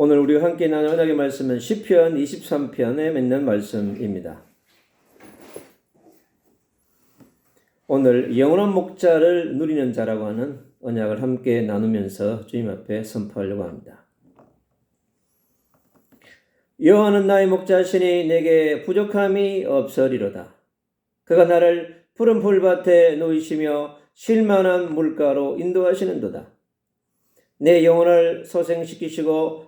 오늘 우리가 함께 나눌 언약의 말씀은 시편 23편에 맺는 말씀입니다. 오늘 영원한 목자를 누리는 자라고 하는 언약을 함께 나누면서 주님 앞에 선포하려고 합니다. 여호와는 나의 목자시니 내게 부족함이 없으리로다. 그가 나를 푸른 풀밭에 놓이시며 쉴만한 물가로 인도하시는도다. 내 영혼을 소생시키시고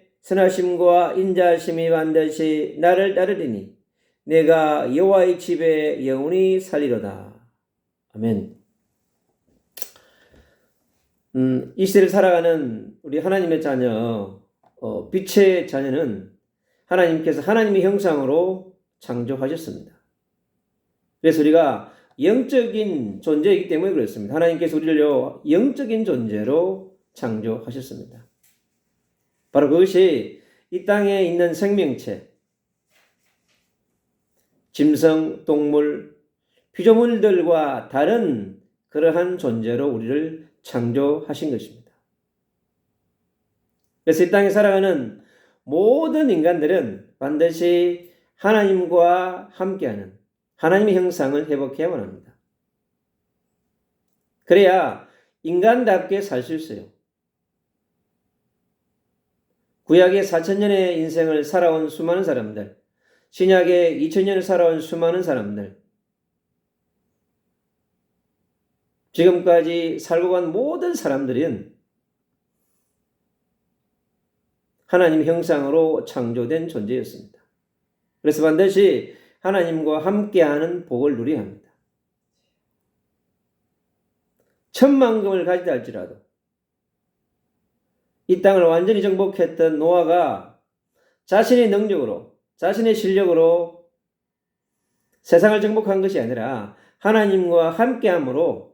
선하심과 인자하심이 반드시 나를 따르리니 내가 여호와의 집에 영원히 살리로다. 아멘. 음, 이 시대를 살아가는 우리 하나님의 자녀, 어, 빛의 자녀는 하나님께서 하나님의 형상으로 창조하셨습니다. 그래서 우리가 영적인 존재이기 때문에 그렇습니다. 하나님께서 우리를요, 영적인 존재로 창조하셨습니다. 바로 그것이 이 땅에 있는 생명체, 짐승, 동물, 피조물들과 다른 그러한 존재로 우리를 창조하신 것입니다. 그래서 이 땅에 살아가는 모든 인간들은 반드시 하나님과 함께하는 하나님의 형상을 회복해야만 합니다. 그래야 인간답게 살 수 있어요. 구약의 4천년의 인생을 살아온 수많은 사람들, 신약의 2천년을 살아온 수많은 사람들, 지금까지 살고 간 모든 사람들은 하나님 형상으로 창조된 존재였습니다. 그래서 반드시 하나님과 함께하는 복을 누려야 합니다. 천만금을 가지다 할지라도 이 땅을 완전히 정복했던 노아가 자신의 능력으로, 자신의 실력으로 세상을 정복한 것이 아니라 하나님과 함께함으로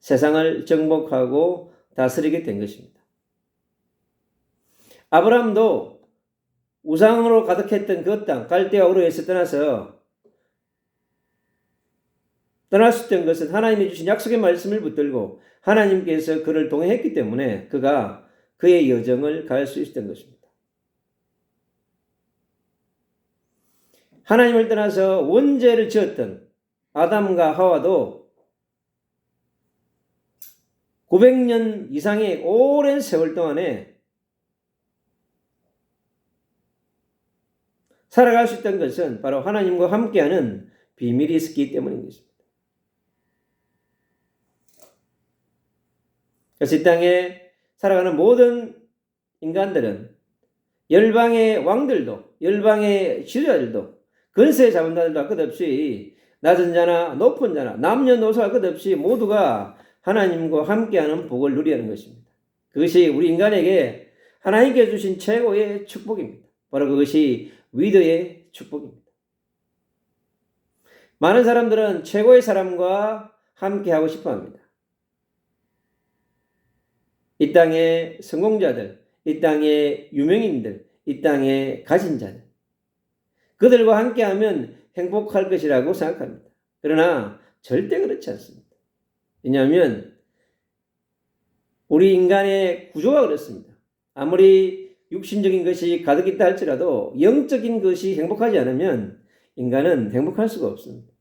세상을 정복하고 다스리게 된 것입니다. 아브라함도 우상으로 가득했던 그 땅, 갈대아 우르에서 떠나서 있던 것은 하나님이 주신 약속의 말씀을 붙들고 하나님께서 그를 동행했기 때문에 그가 그의 여정을 갈 수 있었던 것입니다. 하나님을 떠나서 원죄를 지었던 아담과 하와도 900년 이상의 오랜 세월 동안에 살아갈 수 있던 것은 바로 하나님과 함께하는 비밀이 있었기 때문인 것입니다. 그래서 이 땅에 살아가는 모든 인간들은 열방의 왕들도 열방의 지도자들도 근세 잡은 자들도 끝없이 낮은 자나 높은 자나 남녀노소가 끝없이 모두가 하나님과 함께하는 복을 누리는 것입니다. 그것이 우리 인간에게 하나님께 주신 최고의 축복입니다. 바로 그것이 위드의 축복입니다. 많은 사람들은 최고의 사람과 함께하고 싶어 합니다. 이 땅의 성공자들, 이 땅의 유명인들, 이 땅의 가진 자들. 그들과 함께하면 행복할 것이라고 생각합니다. 그러나 절대 그렇지 않습니다. 왜냐하면 우리 인간의 구조가 그렇습니다. 아무리 육신적인 것이 가득 있다 할지라도 영적인 것이 행복하지 않으면 인간은 행복할 수가 없습니다.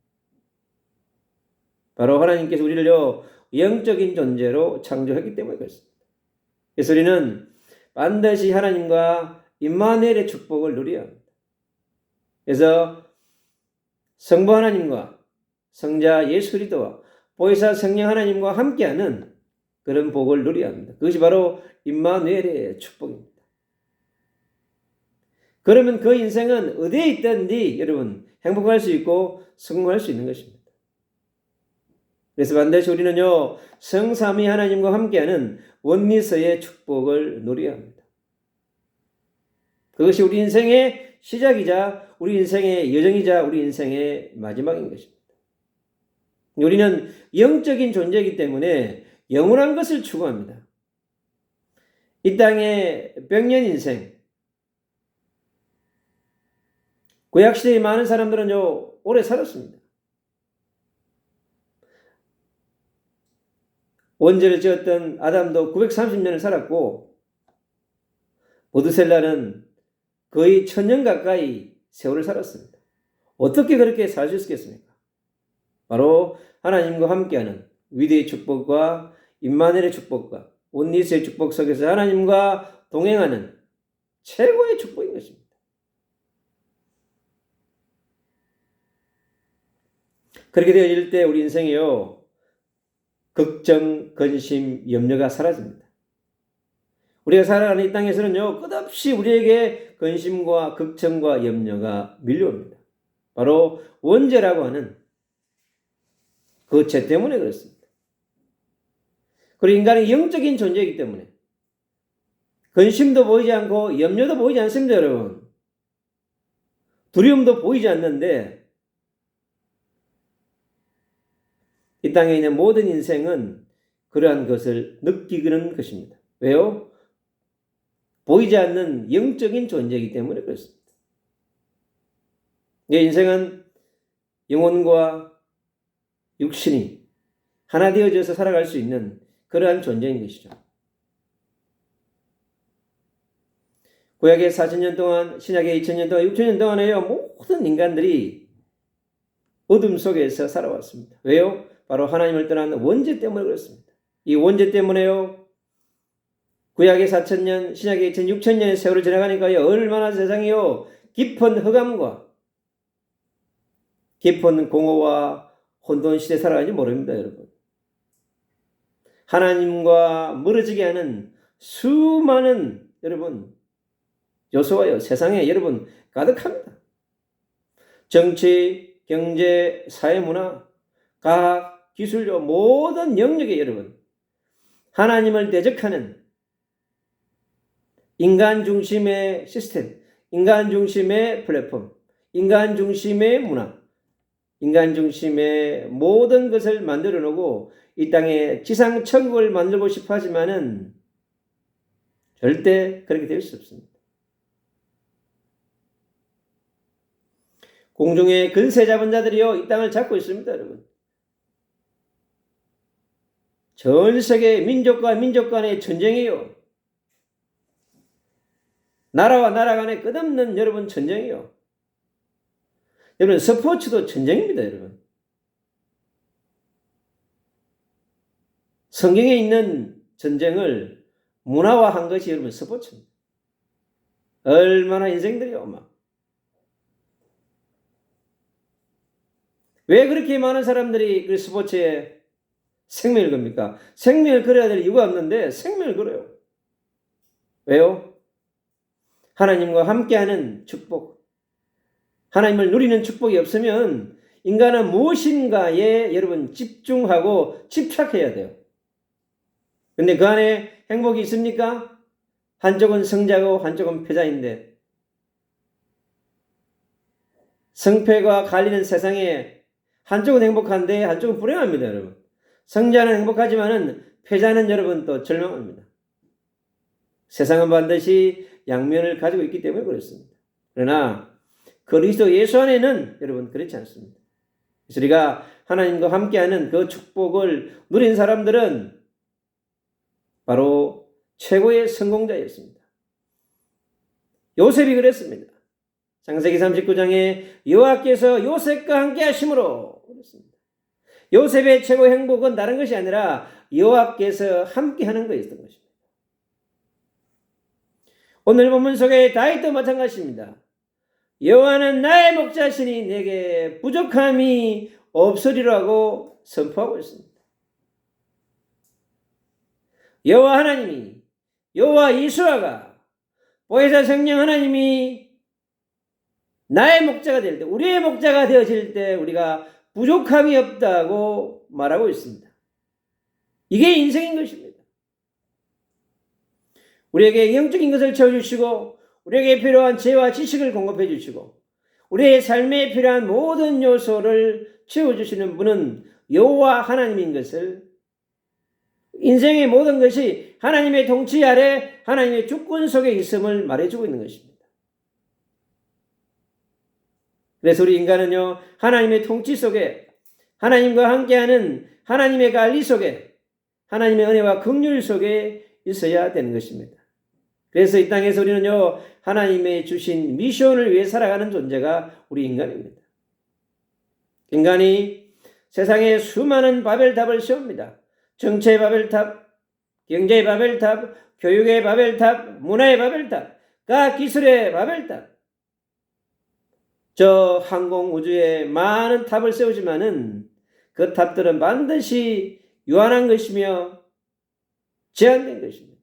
바로 하나님께서 우리를요, 영적인 존재로 창조했기 때문에 그렇습니다. 우리는 반드시 하나님과 임마누엘의 축복을 누려야 합니다. 그래서 성부 하나님과 성자 예수 그리스도와 보혜사 성령 하나님과 함께하는 그런 복을 누려야 합니다. 그것이 바로 임마누엘의 축복입니다. 그러면 그 인생은 어디에 있든지 여러분 행복할 수 있고 성공할 수 있는 것입니다. 그래서 반드시 우리는요, 성삼위 하나님과 함께하는 원리서의 축복을 누려야 합니다. 그것이 우리 인생의 시작이자 우리 인생의 여정이자 우리 인생의 마지막인 것입니다. 우리는 영적인 존재이기 때문에 영원한 것을 추구합니다. 이 땅의 백년 인생, 구약시대의 많은 사람들은요, 오래 살았습니다. 원죄를 지었던 아담도 930년을 살았고, 보드셀라는 거의 천년 가까이 세월을 살았습니다. 어떻게 그렇게 살 수 있겠습니까? 바로 하나님과 함께하는 위대의 축복과 임마누엘의 축복과 온니스의 축복 속에서 하나님과 동행하는 최고의 축복인 것입니다. 그렇게 되어질 때 우리 인생이요 걱정, 근심, 염려가 사라집니다. 우리가 살아가는 이 땅에서는요 끝없이 우리에게 근심과 걱정과 염려가 밀려옵니다. 바로 원죄라고 하는 그 죄 때문에 그렇습니다. 그리고 인간은 영적인 존재이기 때문에 근심도 보이지 않고 염려도 보이지 않습니다, 여러분. 두려움도 보이지 않는데 이 땅에 있는 모든 인생은 그러한 것을 느끼는 것입니다. 왜요? 보이지 않는 영적인 존재이기 때문에 그렇습니다. 내 인생은 영혼과 육신이 하나 되어져서 살아갈 수 있는 그러한 존재인 것이죠. 구약의 4천년 동안, 신약의 2천년 동안, 6천년 동안에요, 모든 인간들이 어둠 속에서 살아왔습니다. 왜요? 바로 하나님을 떠난 원죄 때문에 그렇습니다. 이 원죄 때문에요, 구약의 4천년, 신약의 2천, 6천년의 세월을 지나가니까요, 얼마나 세상이요, 깊은 흑암과 깊은 공허와 혼돈 시대 살아가는지 모릅니다, 여러분. 하나님과 멀어지게 하는 수많은 여러분 요소가요 세상에 여러분 가득합니다. 정치, 경제, 사회 문화, 과학, 기술료 모든 영역에 여러분 하나님을 대적하는 인간 중심의 시스템, 인간 중심의 플랫폼, 인간 중심의 문화, 인간 중심의 모든 것을 만들어 놓고 이 땅에 지상 천국을 만들고 싶어 하지만은 절대 그렇게 될 수 없습니다. 공중의 근세 잡은 자들이요 이 땅을 잡고 있습니다, 여러분. 전 세계 민족과 민족 간의 전쟁이요. 나라와 나라 간의 끝없는 여러분 전쟁이요. 여러분 스포츠도 전쟁입니다, 여러분. 성경에 있는 전쟁을 문화화한 것이 여러분 스포츠입니다. 얼마나 인생들이요, 막. 왜 그렇게 많은 사람들이 그 스포츠에 생명을 겁니까? 생명을 걸어야 될 이유가 없는데 생명을 걸어요. 왜요? 하나님과 함께하는 축복. 하나님을 누리는 축복이 없으면 인간은 무엇인가에 여러분 집중하고 집착해야 돼요. 근데 그 안에 행복이 있습니까? 한쪽은 성자고 한쪽은 패자인데 성패가 갈리는 세상에 한쪽은 행복한데 한쪽은 불행합니다, 여러분. 성자는 행복하지만은 패자는 여러분 또 절망합니다. 세상은 반드시 양면을 가지고 있기 때문에 그렇습니다. 그러나 그리스도 예수 안에는 여러분 그렇지 않습니다. 우리가 하나님과 함께하는 그 축복을 누린 사람들은 바로 최고의 성공자였습니다. 요셉이 그랬습니다. 창세기 39장에 여호와께서 요셉과 함께 하심으로 그랬습니다. 요셉의 최고 행복은 다른 것이 아니라 여호와께서 함께 하는 것이었던 것입니다. 오늘 본문 속에 다윗도 마찬가지입니다. 여호와는 나의 목자시니 내게 부족함이 없으리라고 선포하고 있습니다. 여호와 하나님이 여호와 이수아가 보혜사 성령 하나님이 나의 목자가 될 때, 우리의 목자가 되어질 때 우리가 부족함이 없다고 말하고 있습니다. 이게 인생인 것입니다. 우리에게 영적인 것을 채워주시고 우리에게 필요한 지혜와 지식을 공급해 주시고 우리의 삶에 필요한 모든 요소를 채워주시는 분은 여호와 하나님인 것을 인생의 모든 것이 하나님의 통치 아래 하나님의 주권 속에 있음을 말해주고 있는 것입니다. 그래서 우리 인간은요 하나님의 통치 속에 하나님과 함께하는 하나님의 관리 속에 하나님의 은혜와 긍휼 속에 있어야 되는 것입니다. 그래서 이 땅에서 우리는요 하나님의 주신 미션을 위해 살아가는 존재가 우리 인간입니다. 인간이 세상에 수많은 바벨탑을 세웁니다. 정치의 바벨탑, 경제의 바벨탑, 교육의 바벨탑, 문화의 바벨탑, 각 기술의 바벨탑. 저 항공 우주에 많은 탑을 세우지만은 그 탑들은 반드시 유한한 것이며 제한된 것입니다.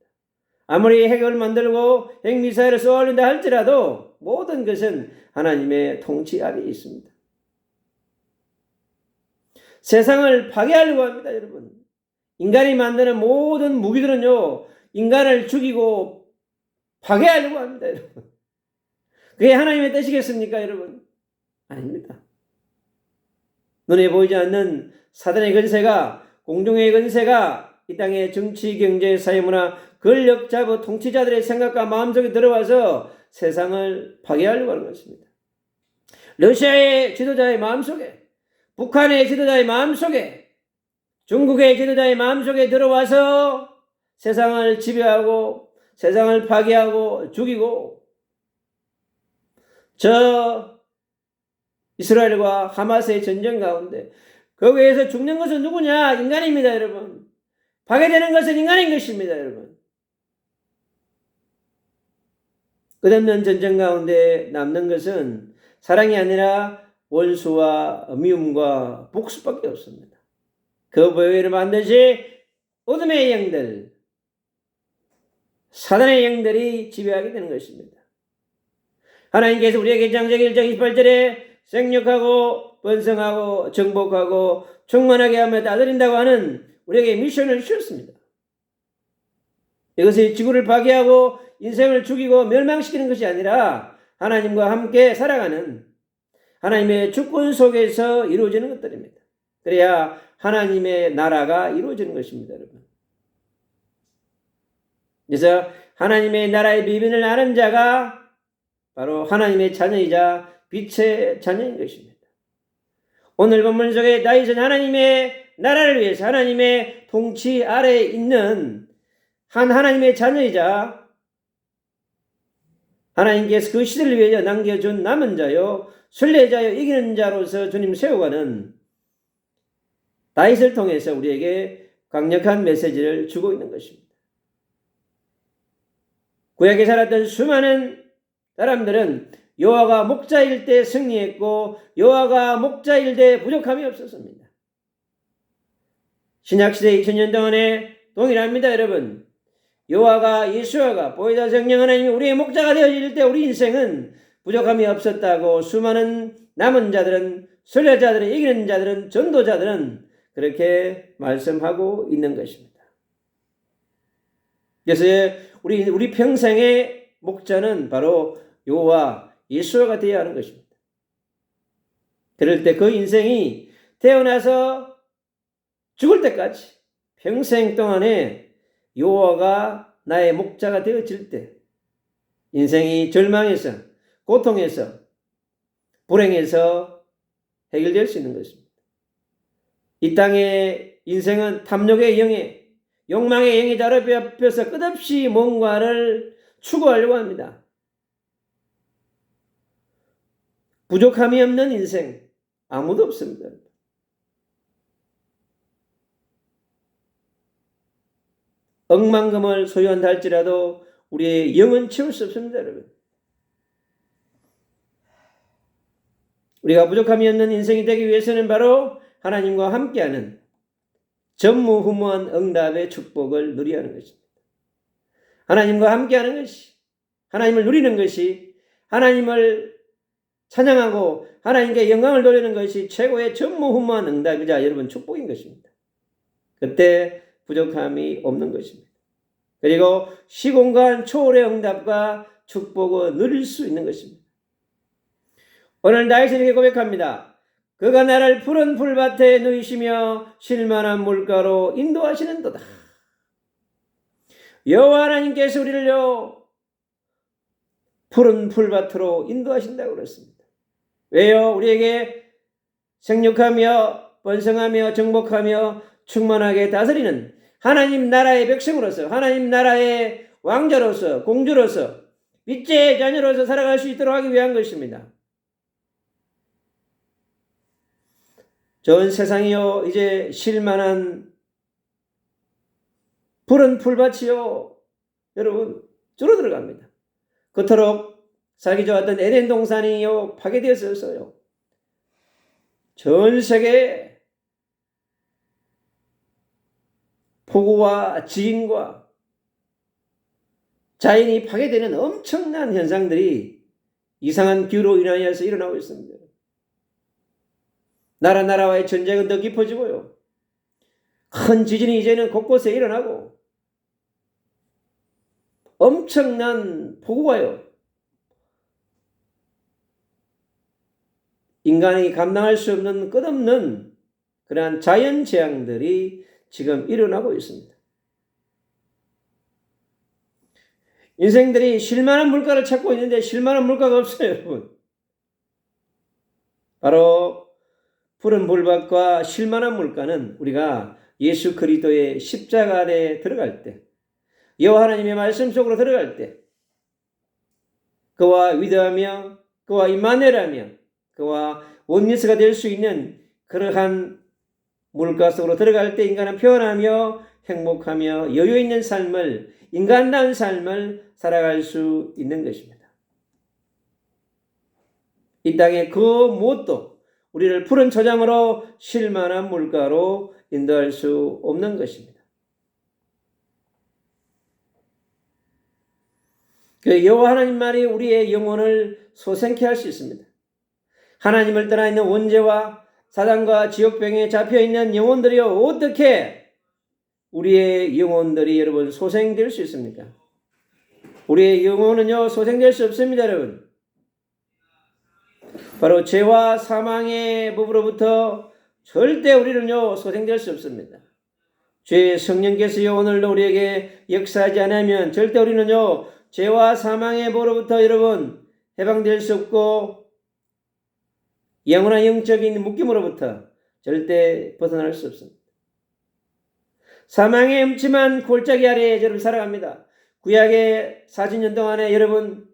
아무리 핵을 만들고 핵미사일을 쏘아올린다 할지라도 모든 것은 하나님의 통치 아래에 있습니다. 세상을 파괴하려고 합니다, 여러분. 인간이 만드는 모든 무기들은요, 인간을 죽이고 파괴하려고 합니다, 여러분. 그게 하나님의 뜻이겠습니까, 여러분? 아닙니다. 눈에 보이지 않는 사단의 건세가, 공중의 건세가 이 땅의 정치, 경제, 사회, 문화, 권력 잡은 통치자들의 생각과 마음속에 들어와서 세상을 파괴하려고 하는 것입니다. 러시아의 지도자의 마음속에, 북한의 지도자의 마음속에, 중국의 지도자의 마음속에 들어와서 세상을 지배하고 세상을 파괴하고 죽이고 저 이스라엘과 하마스의 전쟁 가운데 거기에서 죽는 것은 누구냐? 인간입니다, 여러분. 파괴되는 것은 인간인 것입니다, 여러분. 끝없는 전쟁 가운데 남는 것은 사랑이 아니라 원수와 미움과 복수밖에 없습니다. 그 보혈을 반드시 어둠의 영들, 사단의 영들이 지배하게 되는 것입니다. 하나님께서 우리에게 장세기 1장 28절에 생육하고 번성하고 정복하고 충만하게 하며 따드린다고 하는 우리에게 미션을 주셨습니다. 이것이 지구를 파괴하고 인생을 죽이고 멸망시키는 것이 아니라 하나님과 함께 살아가는 하나님의 주권 속에서 이루어지는 것들입니다. 그래야 하나님의 나라가 이루어지는 것입니다, 여러분. 그래서 하나님의 나라의 비밀을 아는 자가 바로 하나님의 자녀이자 빛의 자녀인 것입니다. 오늘 본문 속에 다윗은 하나님의 나라를 위해서 하나님의 통치 아래에 있는 한 하나님의 자녀이자 하나님께서 그 시대를 위해 남겨준 남은 자요, 순례자요, 이기는 자로서 주님 세워가는 다윗을 통해서 우리에게 강력한 메시지를 주고 있는 것입니다. 구약에 살았던 수많은 사람들은 여호와가 목자일 때 승리했고 여호와가 목자일 때 부족함이 없었습니다. 신약 시대 2000년 동안에 동일합니다, 여러분. 여호와가 예수와가 보이다 성령 하나님이 우리의 목자가 되어질 때 우리 인생은 부족함이 없었다고 수많은 남은 자들은 설례자들은 이기는 자들은 전도자들은 그렇게 말씀하고 있는 것입니다. 그래서 우리 우리 평생의 목자는 바로 여호와 예수가 되어야 하는 것입니다. 그럴 때 그 인생이 태어나서 죽을 때까지 평생 동안에 여호와가 나의 목자가 되어질 때 인생이 절망에서 고통에서 불행에서 해결될 수 있는 것입니다. 이 땅의 인생은 탐욕의 영에 욕망의 영에 자로잡혀서 끝없이 뭔가를 추구하려고 합니다. 부족함이 없는 인생 아무도 없습니다. 억만금을 소유한다 할지라도 우리의 영은 채울 수 없습니다, 여러분. 우리가 부족함이 없는 인생이 되기 위해서는 바로 하나님과 함께하는 전무후무한 응답의 축복을 누리야 하는 것입니다. 하나님과 함께하는 것이, 하나님을 누리는 것이, 하나님을 찬양하고 하나님께 영광을 돌리는 것이 최고의 전무후무한 응답이자 여러분 축복인 것입니다. 그때 부족함이 없는 것입니다. 그리고 시공간 초월의 응답과 축복을 누릴 수 있는 것입니다. 오늘 다윗에게 고백합니다. 그가 나를 푸른 풀밭에 누이시며 실만한 물가로 인도하시는도다. 여호와 하나님께서 우리를요 푸른 풀밭으로 인도하신다고 그랬습니다. 왜요? 우리에게 생육하며 번성하며 정복하며 충만하게 다스리는 하나님 나라의 백성으로서 하나님 나라의 왕자로서 공주로서 빛의 자녀로서 살아갈 수 있도록 하기 위한 것입니다. 전 세상이요 이제 실만한 푸른 풀밭이요 여러분 줄어들어갑니다. 그토록 살기 좋았던 에덴 동산이요 파괴되었어요. 전 세계 폭우와 지진과 자연이 파괴되는 엄청난 현상들이 이상한 기후로 인하여서 일어나고 있습니다. 나라 나라와의 전쟁은 더 깊어지고요. 큰 지진이 이제는 곳곳에 일어나고 엄청난 폭우가요. 인간이 감당할 수 없는 끝없는 그러한 자연 재앙들이 지금 일어나고 있습니다. 인생들이 실만한 물가를 찾고 있는데 실만한 물가가 없어요, 여러분. 바로 푸른 불밭과 실만한 물가는 우리가 예수 그리스도의 십자가 안에 들어갈 때, 여호와 하나님의 말씀 속으로 들어갈 때, 그와 위대하며 그와 이마네라며 그와 원리스가 될 수 있는 그러한 물가 속으로 들어갈 때 인간은 편하며 행복하며 여유 있는 삶을 인간다운 삶을 살아갈 수 있는 것입니다. 이 땅에 그 무엇도 우리를 푸른 초장으로 실만한 물가로 인도할 수 없는 것입니다. 그 여호와 하나님만이 우리의 영혼을 소생케 할 수 있습니다. 하나님을 떠나 있는 원죄와 사단과 지옥병에 잡혀 있는 영혼들이요 어떻게 우리의 영혼들이 여러분 소생될 수 있습니까? 우리의 영혼은요 소생될 수 없습니다, 여러분. 바로 죄와 사망의 법으로부터 절대 우리는요 소생될 수 없습니다. 죄의 성령께서요 오늘도 우리에게 역사하지 않으면 절대 우리는요 죄와 사망의 법으로부터 여러분 해방될 수 없고 영원한 영적인 묶임으로부터 절대 벗어날 수 없습니다. 사망의 음침한 골짜기 아래에 여러분 살아갑니다. 구약의 40년 동안에 여러분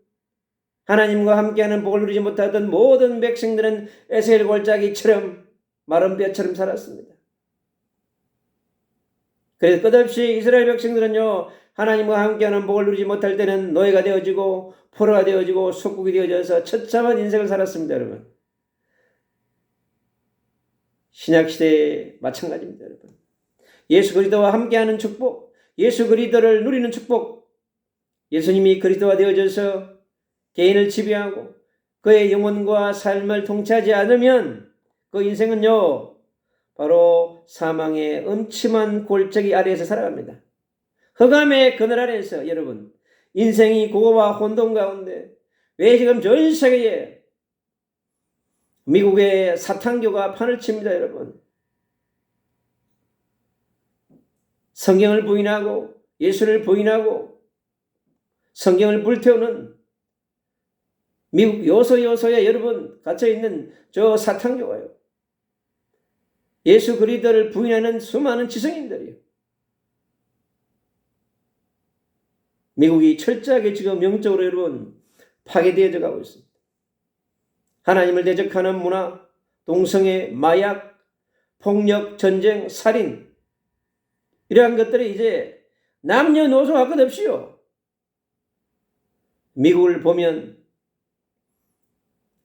하나님과 함께하는 복을 누리지 못하던 모든 백성들은 에셀 골짜기처럼 마른 뼈처럼 살았습니다. 그래서 끝없이 이스라엘 백성들은요, 하나님과 함께하는 복을 누리지 못할 때는 노예가 되어지고, 포로가 되어지고, 속국이 되어져서 처참한 인생을 살았습니다, 여러분. 신약 시대에 마찬가지입니다, 여러분. 예수 그리스도와 함께하는 축복, 예수 그리스도를 누리는 축복, 예수님이 그리스도가 되어져서 개인을 지배하고 그의 영혼과 삶을 통치하지 않으면 그 인생은요, 바로 사망의 음침한 골짜기 아래에서 살아갑니다. 흑암의 그늘 아래에서 여러분, 인생이 고와 혼돈 가운데 왜 지금 전 세계에 미국의 사탄교가 판을 칩니다, 여러분. 성경을 부인하고 예수를 부인하고 성경을 불태우는 미국 요소 요소에 여러분 갇혀 있는 저 사탕교가요. 예수 그리스도를 부인하는 수많은 지성인들이요. 미국이 철저하게 지금 영적으로 여러분 파괴되어 가고 있습니다. 하나님을 대적하는 문화, 동성애, 마약, 폭력, 전쟁, 살인 이러한 것들이 이제 남녀노소가 끝없이요. 미국을 보면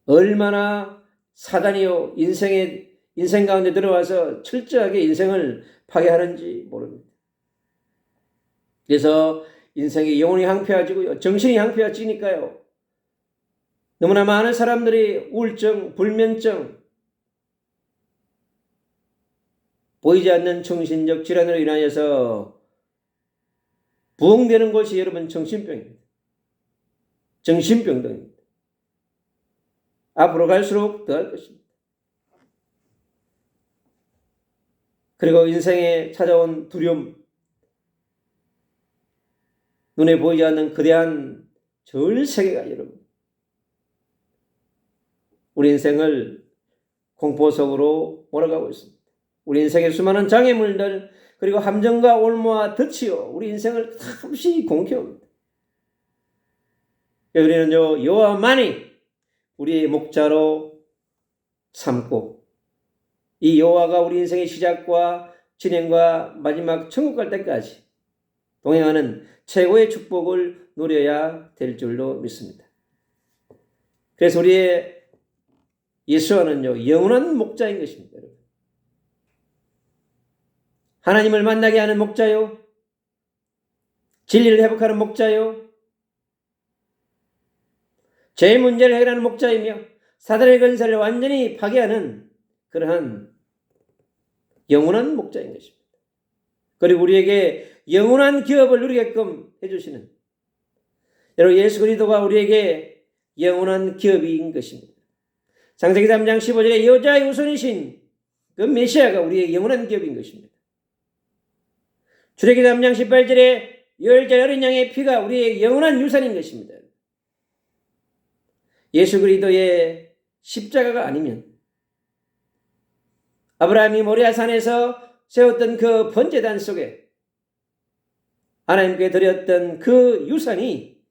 얼마나 사단이요 인생의 인생 가운데 들어와서 철저하게 인생을 파괴하는지 모릅니다. 그래서 인생의 영혼이 항폐해지고요, 정신이 항폐해지니까요. 너무나 많은 사람들이 우울증, 불면증, 보이지 않는 정신적 질환으로 인하여서 부흥되는 것이 여러분 정신병입니다. 정신병동입니다. 앞으로 갈수록 더할 것입니다. 그리고 인생에 찾아온 두려움, 눈에 보이지 않는 거대한 절 세계가 여러분, 우리 인생을 공포 속으로 몰아가고 있습니다. 우리 인생의 수많은 장애물들, 그리고 함정과 올무와 덫이요, 우리 인생을 잠시 공격합니다. 우리는요, 여호와만이 우리의 목자로 삼고 이 여호와가 우리 인생의 시작과 진행과 마지막 천국 갈 때까지 동행하는 최고의 축복을 누려야 될 줄로 믿습니다. 그래서 우리의 예수와는요 영원한 목자인 것입니다. 여러분. 하나님을 만나게 하는 목자요, 진리를 회복하는 목자요, 제 문제를 해결하는 목자이며 사단의 건설을 완전히 파괴하는 그러한 영원한 목자인 것입니다. 그리고 우리에게 영원한 기업을 누리게끔 해주시는 여러분 예수 그리스도가 우리에게 영원한 기업인 것입니다. 장세기 3장 15절에 여자의 우선이신 그 메시아가 우리의 영원한 기업인 것입니다. 출애기 3장 18절에 열자 어린 양의 피가 우리의 영원한 유산인 것입니다. 예수 그리스도의 십자가가 아니면 아브라함이 모리아산에서 세웠던 그 번제단 속에 하나님께 드렸던 그 유산이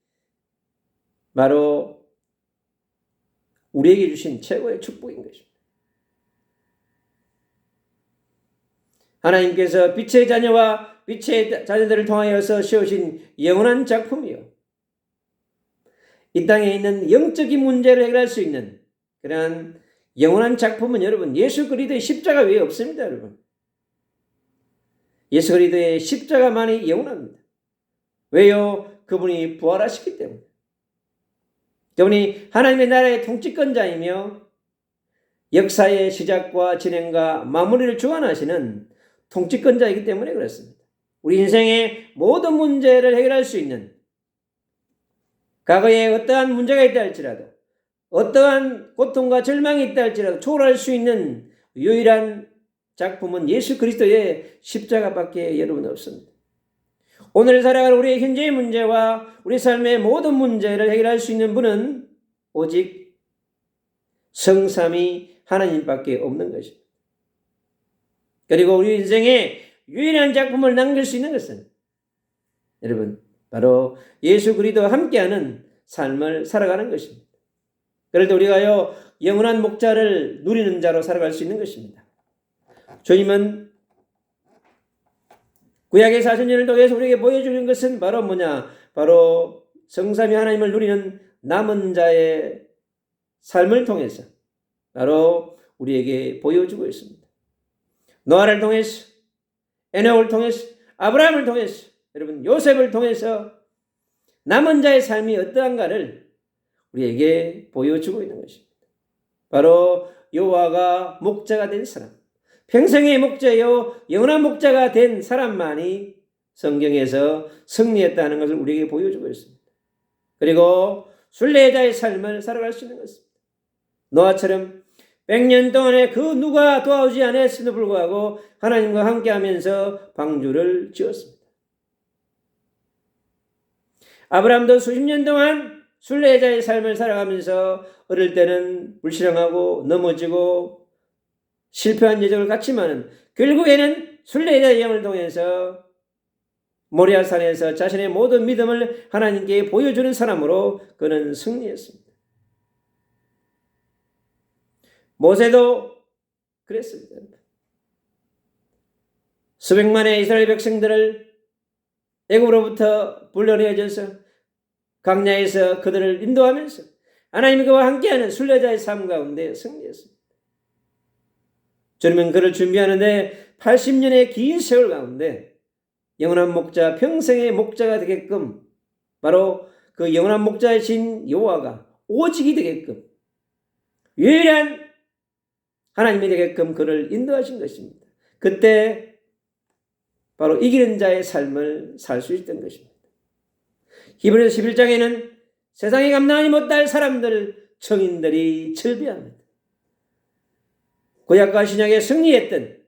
바로 우리에게 주신 최고의 축복인 것입니다. 하나님께서 빛의 자녀와 빛의 자녀들을 통하여서 세우신 영원한 작품이요. 이 땅에 있는 영적인 문제를 해결할 수 있는 그러한 영원한 작품은 여러분 예수 그리스도의 십자가 외에 없습니다, 여러분. 예수 그리스도의 십자가만이 영원합니다. 왜요? 그분이 부활하셨기 때문에. 그분이 하나님의 나라의 통치권자이며 역사의 시작과 진행과 마무리를 주관하시는 통치권자이기 때문에 그렇습니다. 우리 인생의 모든 문제를 해결할 수 있는 과거에 어떠한 문제가 있다 할지라도 어떠한 고통과 절망이 있다 할지라도 초월할 수 있는 유일한 작품은 예수 그리스도의 십자가밖에 여러분 없습니다. 오늘 살아가는 우리의 현재의 문제와 우리 삶의 모든 문제를 해결할 수 있는 분은 오직 성삼이 하나님밖에 없는 것입니다. 그리고 우리 인생에 유일한 작품을 남길 수 있는 것은 여러분 바로 예수 그리스도와 함께하는 삶을 살아가는 것입니다. 그럴 때 우리가요 영원한 목자를 누리는 자로 살아갈 수 있는 것입니다. 주님은 구약의 사천년을 통해서 우리에게 보여주는 것은 바로 뭐냐? 바로 성삼위 하나님을 누리는 남은 자의 삶을 통해서 바로 우리에게 보여주고 있습니다. 노아를 통해서, 에녹을 통해서, 아브라함을 통해서, 여러분 요셉을 통해서 남은 자의 삶이 어떠한가를 우리에게 보여주고 있는 것입니다. 바로 여호와가 목자가 된 사람, 평생의 목자요 영원한 목자가 된 사람만이 성경에서 승리했다는 것을 우리에게 보여주고 있습니다. 그리고 순례자의 삶을 살아갈 수 있는 것입니다. 노아처럼 100년 동안에 그 누가 도와주지 않았음에도 불구하고 하나님과 함께 하면서 방주를 지었습니다. 아브라함도 수십 년 동안 순례자의 삶을 살아가면서 어릴 때는 불신앙하고 넘어지고 실패한 여정을 갖지만은 결국에는 순례자의 영을 통해서 모리아산에서 자신의 모든 믿음을 하나님께 보여주는 사람으로 그는 승리했습니다. 모세도 그랬습니다. 수백만의 이스라엘 백성들을 애굽으로부터 불러내어져서 강야에서 그들을 인도하면서 하나님이 그와 함께하는 순례자의 삶 가운데 승리했습니다. 주님은 그를 준비하는데 80년의 긴 세월 가운데 영원한 목자, 평생의 목자가 되게끔 바로 그 영원한 목자이신 여호와가 오직이 되게끔 유일한 하나님이 되게끔 그를 인도하신 것입니다. 그때 바로 이기는 자의 삶을 살 수 있던 것입니다. 히브리서 11장에는 세상에 감당하지 못할 사람들, 청인들이 즐비합니다. 구약과 신약에 승리했던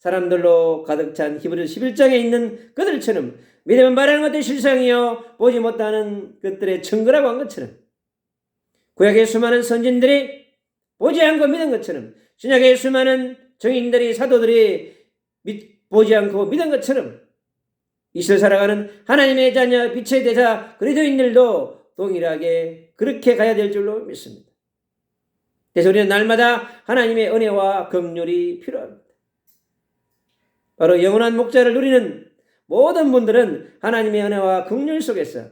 사람들로 가득 찬 히브리 11장에 있는 그들처럼 믿음은 바라는 것들이 실상이요 보지 못하는 것들의 증거라고 한 것처럼 구약의 수많은 선진들이 보지 않고 믿은 것처럼 신약의 수많은 정인들이 사도들이 믿, 보지 않고 믿은 것처럼 이슬 살아가는 하나님의 자녀 빛의 대사 그리스도인들도 동일하게 그렇게 가야 될 줄로 믿습니다. 그래서 우리는 날마다 하나님의 은혜와 긍휼이 필요합니다. 바로 영원한 목자를 누리는 모든 분들은 하나님의 은혜와 긍휼 속에서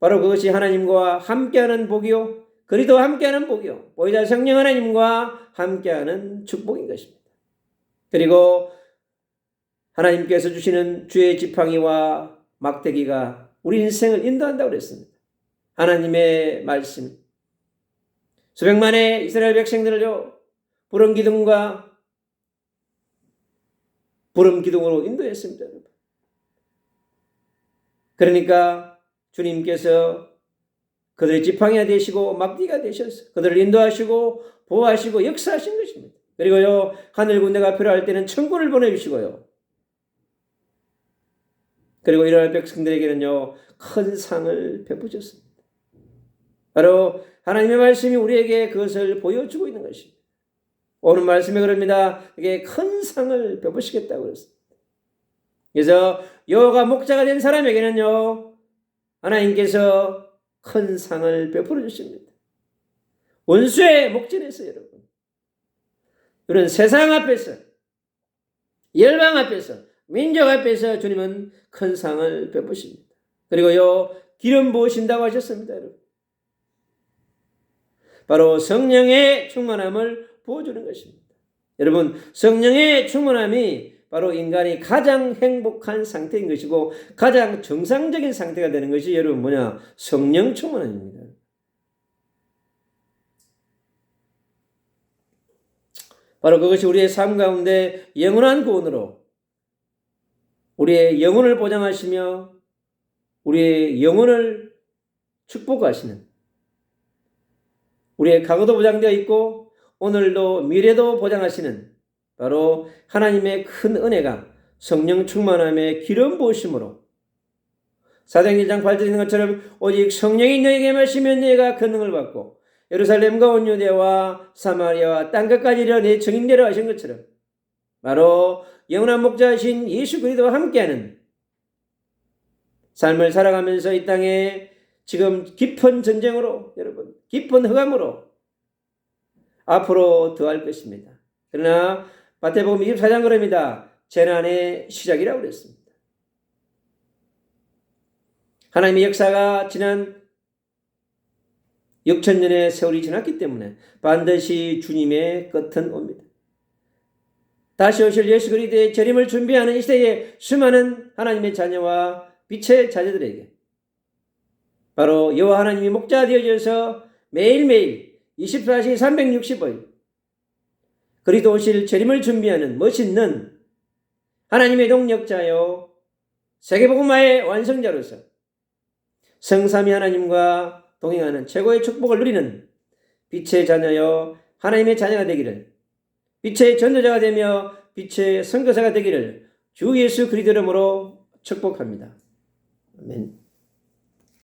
바로 그것이 하나님과 함께하는 복이요 그리도 함께하는 복이요 보이다 성령 하나님과 함께하는 축복인 것입니다. 그리고 하나님께서 주시는 주의 지팡이와 막대기가 우리 인생을 인도한다고 그랬습니다. 하나님의 말씀. 수백만의 이스라엘 백성들을요, 부른 기둥과 부름 기둥으로 인도했습니다. 그러니까 주님께서 그들의 지팡이가 되시고 막디가 되셔서 그들을 인도하시고 보호하시고 역사하신 것입니다. 그리고요 하늘 군대가 필요할 때는 천군을 보내주시고요. 그리고 이러한 백성들에게는요 큰 상을 베푸셨습니다. 바로 하나님의 말씀이 우리에게 그것을 보여주고 있는 것입니다. 오늘 말씀에 그럽니다. 이게 큰 상을 베푸시겠다고 그랬습니다. 그래서 여호가 목자가 된 사람에게는요 하나님께서 큰 상을 베풀어 주십니다. 원수의 목전에서 여러분 이런 세상 앞에서 열방 앞에서 민족 앞에서 주님은 큰 상을 베푸십니다. 그리고요 기름 부으신다고 하셨습니다, 여러분. 바로 성령의 충만함을 부어주는 것입니다. 여러분 성령의 충만함이 바로 인간이 가장 행복한 상태인 것이고 가장 정상적인 상태가 되는 것이 여러분 뭐냐 성령 충만함입니다. 바로 그것이 우리의 삶 가운데 영원한 구원으로 우리의 영혼을 보장하시며 우리의 영혼을 축복하시는 우리의 과거도 보장되어 있고 오늘도 미래도 보장하시는 바로 하나님의 큰 은혜가 성령 충만함의 기름 부으심으로 사도행전 8절에 있는 것처럼 오직 성령이 너에게 마시면 너희가 그 능을 받고 예루살렘과 온 유대와 사마리아와 땅 끝까지 이르러 내 증인되라 하신 것처럼 바로 영원한 목자이신 예수 그리스도와 함께하는 삶을 살아가면서 이 땅에 지금 깊은 전쟁으로 여러분 깊은 흑암으로 앞으로 더할 것입니다. 그러나 마태복음 24장 그럽니다. 재난의 시작이라고 그랬습니다. 하나님의 역사가 지난 6천년의 세월이 지났기 때문에 반드시 주님의 끝은 옵니다. 다시 오실 예수 그리스도의 재림을 준비하는 이 시대에 수많은 하나님의 자녀와 빛의 자녀들에게 바로 여호와 하나님이 목자 되어져서 매일매일 24시 365일 그리도 오실 재림을 준비하는 멋있는 하나님의 동력자요 세계복음화의 완성자로서 성삼위 하나님과 동행하는 최고의 축복을 누리는 빛의 자녀여 하나님의 자녀가 되기를 빛의 전도자가 되며 빛의 선교사가 되기를 주 예수 그리스도 이름으로 축복합니다. 아멘.